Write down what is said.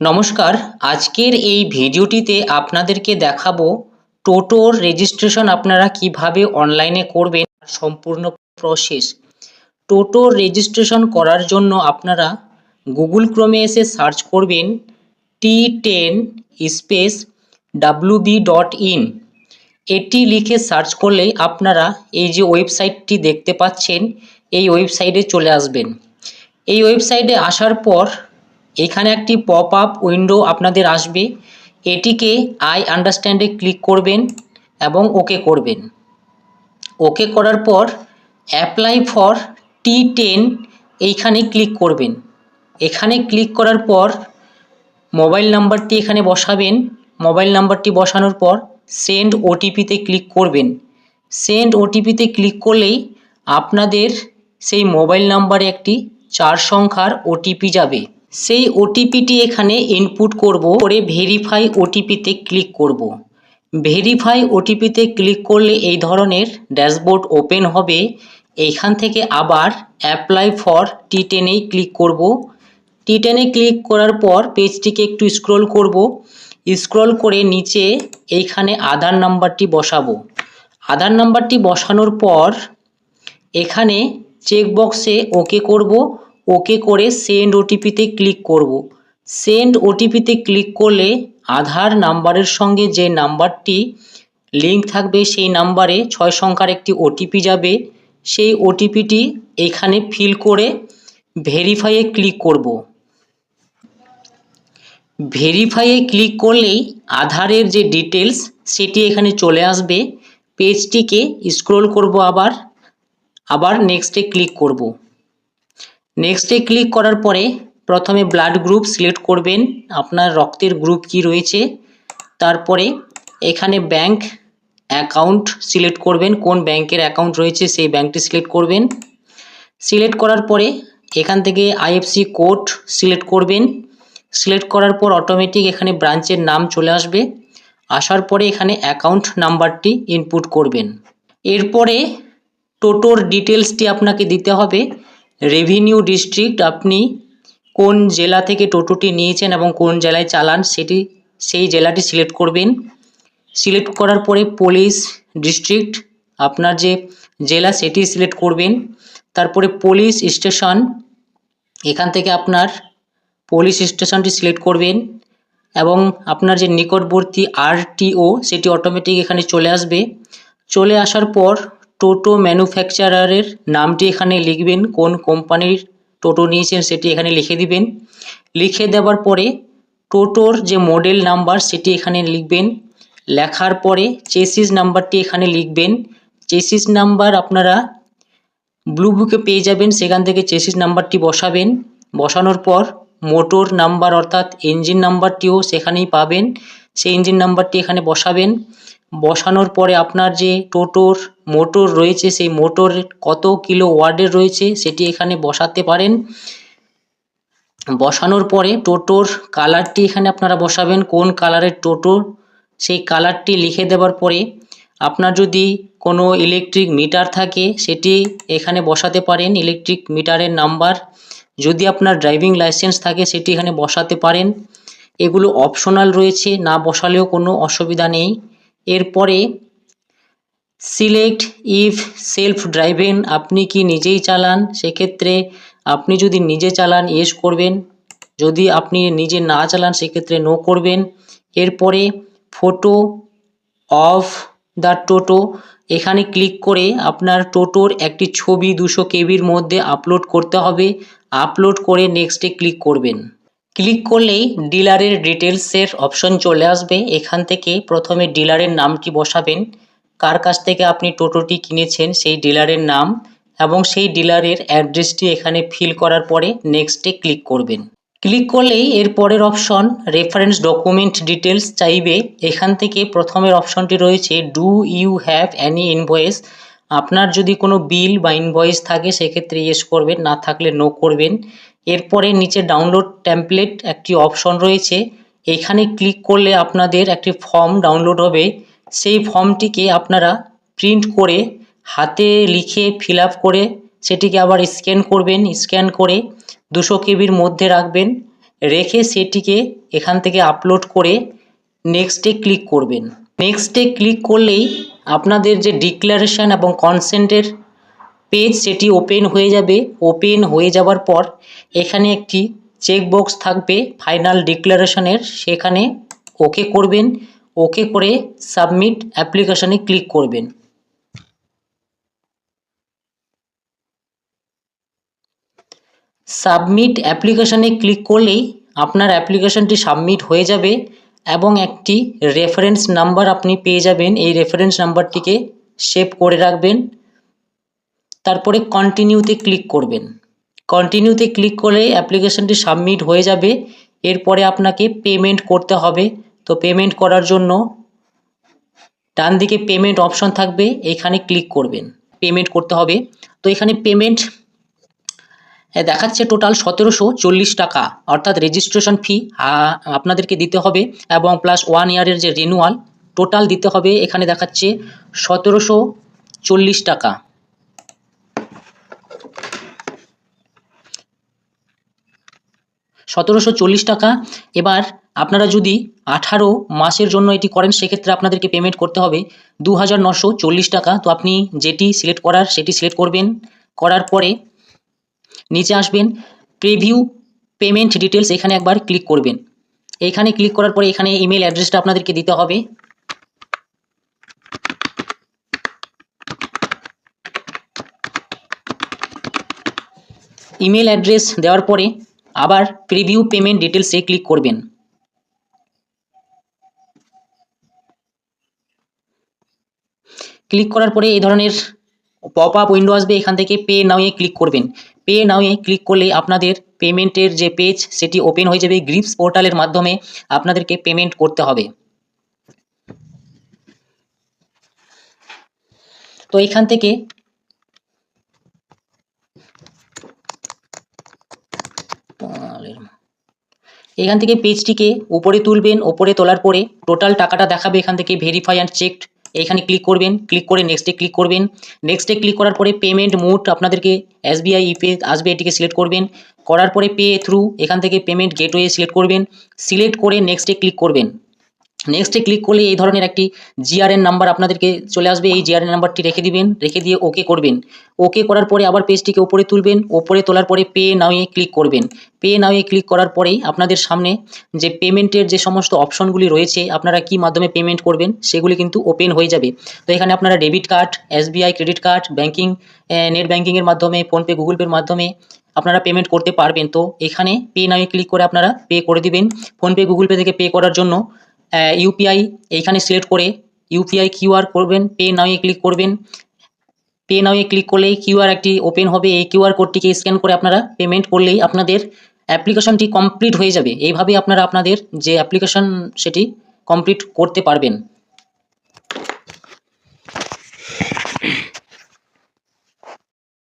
নমস্কার, আজকের এই ভিডিওটিতে আপনাদেরকে দেখাবো টোটোর রেজিস্ট্রেশন আপনারা কীভাবে অনলাইনে করবেন সম্পূর্ণ প্রসেস টোটোর রেজিস্ট্রেশন করার জন্য আপনারা গুগল ক্রোমে এসে সার্চ করবেন T ten space WB dot in এটি লিখে সার্চ করলেই আপনারা এই যে ওয়েবসাইটটি দেখতে পাচ্ছেন, এই ওয়েবসাইটে চলে আসবেন। এই ওয়েবসাইটে আসার পর এখানে একটি পপ আপ উইন্ডো আপনাদের আসবে। এটিকে আই আন্ডারস্ট্যান্ডে ক্লিক করবেন এবং ওকে করবেন। ওকে করার পর অ্যাপ্লাই ফর টি টেন এইখানে ক্লিক করবেন। এখানে ক্লিক করার পর মোবাইল নাম্বারটি এখানে বসাবেন। মোবাইল নাম্বারটি বসানোর পর সেন্ড ওটিপিতে ক্লিক করবেন। সেন্ড ওটিপিতে ক্লিক করলেই আপনাদের সেই মোবাইল নাম্বারে একটি চার সংখ্যার ওটিপি যাবে। সেই ওটিপিটি এখানে ইনপুট করব করে ভেরিফাই ওটিপিতে ক্লিক করব। ভেরিফাই ওটিপিতে ক্লিক করলে এই ধরনের ড্যাশবোর্ড ওপেন হবে। এইখান থেকে আবার অ্যাপ্লাই ফর টি টেনেই ক্লিক করব। টি টেনে ক্লিক করার পর পেজটিকে একটু স্ক্রল করব। স্ক্রল করে নিচে এইখানে আধার নাম্বারটি বসাবো। আধার নাম্বারটি বসানোর পর এখানে চেকবক্সে ওকে করব। ওকে করে সেন্ড ওটিপিতে ক্লিক করব। সেন্ড ওটিপিতে ক্লিক করলে আধার নাম্বারের সঙ্গে যে নাম্বারটি লিঙ্ক থাকবে সেই নাম্বারে ছয় সংখ্যার একটি ওটিপি যাবে। সেই ওটিপিটি এখানে ফিল করে ভেরিফাইয়ে ক্লিক করব। ভেরিফাইয়ে ক্লিক করলেই আধারের যে ডিটেলস সেটি এখানে চলে আসবে। পেজটিকে স্ক্রোল করব আবার আবার নেক্সটে ক্লিক করব। নেক্সটে ক্লিক করার পরে প্রথমে ব্লাড গ্রুপ সিলেক্ট করবেন। আপনার রক্তের গ্রুপ কি রয়েছে? তারপরে এখানে ব্যাংক অ্যাকাউন্ট সিলেক্ট করবেন। কোন ব্যাংকের অ্যাকাউন্ট রয়েছে সেই ব্যাংকটি সিলেক্ট করবেন। সিলেক্ট করার পরে এখান থেকে আইএফসি কোড সিলেক্ট করবেন। সিলেক্ট করার পর অটোমেটিক এখানে ব্রাঞ্চের নাম চলে আসবে। আসার পরে এখানে অ্যাকাউন্ট নাম্বারটি ইনপুট করবেন। এরপরে টোটোর ডিটেলসটি আপনাকে দিতে হবে। রেভিনিউ ডিস্ট্রিক্ট আপনি কোন জেলা থেকে টোটোটি নিয়েছেন এবং কোন জেলায় চালান, সেটি, সেই জেলাটি সিলেক্ট করবেন। সিলেক্ট করার পরে পুলিশ ডিস্ট্রিক্ট আপনার যে জেলা সেটি সিলেক্ট করবেন। তারপরে পুলিশ স্টেশন এখান থেকে আপনার পুলিশ স্টেশনটি সিলেক্ট করবেন এবং আপনার যে নিকটবর্তী আরটিও সেটি অটোমেটিক এখানে চলে আসবে। চলে আসার পর টোটো ম্যানুফ্যাকচারারের নামটি এখানে লিখবেন, কোন কোম্পানির টোটো নিয়েছেন সেটি এখানে লিখে দিবেন। লিখে দেওয়ার পরে টোটোর যে মডেল নাম্বার সেটি এখানে লিখবেন। লেখার পরে চেসিস নাম্বারটি এখানে লিখবেন। চেসিস নাম্বার আপনারা ব্লু বুকে পেয়ে যাবেন, সেখান থেকে চেসিস নাম্বারটি বসাবেন। বসানোর পর মোটর নাম্বার অর্থাৎ ইঞ্জিন নাম্বারটিও সেখানেই পাবেন। সেই ইঞ্জিন নাম্বারটি এখানে বসাবেন। বসানোর পরে আপনার যে টোটোর মোটর রয়েছে, সেই মোটর কত কিলো ওয়ার্ডের রয়েছে সেটি এখানে বসাতে পারেন। বসানোর পরে টোটোর কালারটি এখানে আপনারা বসাবেন, কোন কালারের টোটো, সেই কালারটি লিখে দেওয়ার পরে আপনার যদি কোনো ইলেকট্রিক মিটার থাকে সেটি এখানে বসাতে পারেন, ইলেকট্রিক মিটারের নাম্বার। যদি আপনার ড্রাইভিং লাইসেন্স থাকে সেটি এখানে বসাতে পারেন। এগুলো অপশনাল রয়েছে, না বসালেও কোনো অসুবিধা নেই। এরপরে সিলেক্ট ইফ সেলফ ড্রাইভেন আপনি কি নিজেই চালান? সেক্ষেত্রে আপনি যদি নিজে চালান ইয়েস করবেন। যদি আপনি নিজে না চালান, সেক্ষেত্রে নো করবেন। এরপরে ফটো অফ দ্য টোটো এখানে ক্লিক করে আপনার টোটোর একটি ছবি দুশো কেবির মধ্যে আপলোড করতে হবে। আপলোড করে নেক্সটে ক্লিক করবেন। ক্লিক করলেই ডিলারের ডিটেলসের অপশন চলে আসবে। এখান থেকে প্রথমে ডিলারের নামটি বসাবেন। কার কাছ থেকে আপনি টোটোটি কিনেছেন সেই ডিলারের নাম এবং সেই ডিলারের অ্যাড্রেসটি এখানে ফিল করার পরে নেক্সটে ক্লিক করবেন। ক্লিক করলেই এর পরের অপশন রেফারেন্স ডকুমেন্ট ডিটেলস চাইবে। এখান থেকে প্রথমের অপশনটি রয়েছে do you have any invoice আপনার যদি কোনো বিল বা ইনভয়েস থাকে, সেক্ষেত্রে ইয়েস করবেন, না থাকলে নো করবেন। এরপরে নিচে ডাউনলোড টেমপ্লেট একটি অপশন রয়েছে। এখানে ক্লিক করলে আপনাদের একটি ফর্ম ডাউনলোড হবে। সেই ফর্মটিকে আপনারা প্রিন্ট করে হাতে লিখে ফিল করে সেটিকে আবার স্ক্যান করবেন। স্ক্যান করে দুশো কেবির মধ্যে রাখবেন। রেখে সেটিকে এখান থেকে আপলোড করে নেক্সটে ক্লিক করবেন। নেক্সটে ক্লিক করলেই আপনাদের যে ডিক্লারেশন এবং কনসেন্টের পেজ সেটি ওপেন হয়ে যাবে। ওপেন হয়ে যাওয়ার পর এখানে একটি চেকবক্স থাকবে ফাইনাল ডিক্লারেশনের সেখানে ওকে করবেন। ওকে করে সাবমিট অ্যাপ্লিকেশনে ক্লিক করবেন। সাবমিট অ্যাপ্লিকেশনে ক্লিক করলেই আপনার অ্যাপ্লিকেশনটি সাবমিট হয়ে যাবে এবং একটি রেফারেন্স নাম্বার আপনি পেয়ে যাবেন। এই রেফারেন্স নাম্বারটিকে সেভ করে রাখবেন। তারপরে কন্টিনিউতে ক্লিক করবেন। কন্টিনিউতে ক্লিক করলে অ্যাপ্লিকেশনটি সাবমিট হয়ে যাবে। এরপরে আপনাকে পেমেন্ট করতে হবে। তো পেমেন্ট করার জন্য ডান দিকে পেমেন্ট অপশন থাকবে। এখানে ক্লিক করবেন। পেমেন্ট করতে হবে। তো এখানে পেমেন্ট হ্যাঁ দেখাচ্ছে টোটাল সতেরোশো চল্লিশ টাকা। অর্থাৎ রেজিস্ট্রেশন ফি আপনাদেরকে দিতে হবে। এবং প্লাস ওয়ান ইয়ারের যে রিনুয়াল টোটাল দিতে হবে। এখানে দেখাচ্ছে সতেরোশো চল্লিশ টাকা। সতেরোশো চল্লিশ টাকা। এবার আপনারা যদি আঠারো মাসের জন্য এটি করেন, সেক্ষেত্রে আপনাদেরকে পেমেন্ট করতে হবে দু টাকা। তো আপনি যেটি সিলেক্ট করার, সেটি সিলেক্ট করবেন। করার পরে নিচে আসবেন প্রিভিউ পেমেন্ট ডিটেলস এখানে একবার ক্লিক করবেন। এখানে ক্লিক করার পরে এখানে ইমেল অ্যাড্রেসটা আপনাদেরকে দিতে হবে। ইমেল অ্যাড্রেস দেওয়ার পরে আবার প্রিভিউ পেমেন্ট ডিটেলসে ক্লিক করবেন। ক্লিক করার পরে এই ধরনের পপ আপ উইন্ডো আসবে, এখান থেকে পে নাও এ ক্লিক করবেন। পে নাও এ ক্লিক করলে আপনাদের পেমেন্টের যে পেজ সেটি ওপেন হয়ে যাবে গ্রিপস পোর্টালের মাধ্যমে আপনাদেরকে পেমেন্ট করতে হবে। তো এখান থেকে এখান থেকে পেজটিকে উপরে তুলবেন, ওপরে তোলার পরে টোটাল টাকাটা দেখাবে এখান থেকে ভেরিফাই অ্যান্ড চেকড এইখানে ক্লিক করবেন ক্লিক করে নেক্সটে ক্লিক করবেন। নেক্সটে ক্লিক করার পরে পেমেন্ট মোড আপনাদেরকে এসবিআই ইপে আসবে, এটিকে সিলেক্ট করবেন। করার পরে পে থ্রু এখান থেকে পেমেন্ট গেটওয়ে সিলেক্ট করবেন। সিলেক্ট করে নেক্সটে ক্লিক করবেন। নেক্সটে ক্লিক করলে এই ধরনের একটি জিআরএন নাম্বার আপনাদেরকে চলে আসবে। এই জিআরএন নাম্বারটি রেখে দিবেন, রেখে দিয়ে ওকে করবেন। ওকে করার পরে আবার পেজটিকে ওপরে তুলবেন ওপরে তোলার পরে পে নাওয়ে ক্লিক করবেন। পে নাওয়ে ক্লিক করার পরেই আপনাদের সামনে যে পেমেন্টের যে সমস্ত অপশনগুলি রয়েছে, আপনারা কি মাধ্যমে পেমেন্ট করবেন, সেগুলি কিন্তু ওপেন হয়ে যাবে। তো এখানে আপনারা debit card SBI credit card banking net ব্যাঙ্কিংয়ের মাধ্যমে ফোনপে গুগল পের মাধ্যমে আপনারা পেমেন্ট করতে পারবেন। তো এখানে পে নাওয়ে ক্লিক করে আপনারা পে করে দিবেন। ফোনপে গুগল পে থেকে পে করার জন্য ইউপিআই এইখানে সিলেক্ট করে ইউপিআই কিউআর করবেন পে নাওয়ে ক্লিক করবেন। পে নাওয়ে ক্লিক করলেই কিউআর একটি ওপেন হবে। এই কিউআর কোডটিকে স্ক্যান করে আপনারা পেমেন্ট করলেই আপনাদের অ্যাপ্লিকেশনটি কমপ্লিট হয়ে যাবে। এইভাবে আপনারা আপনাদের যে অ্যাপ্লিকেশন সেটি কমপ্লিট করতে পারবেন।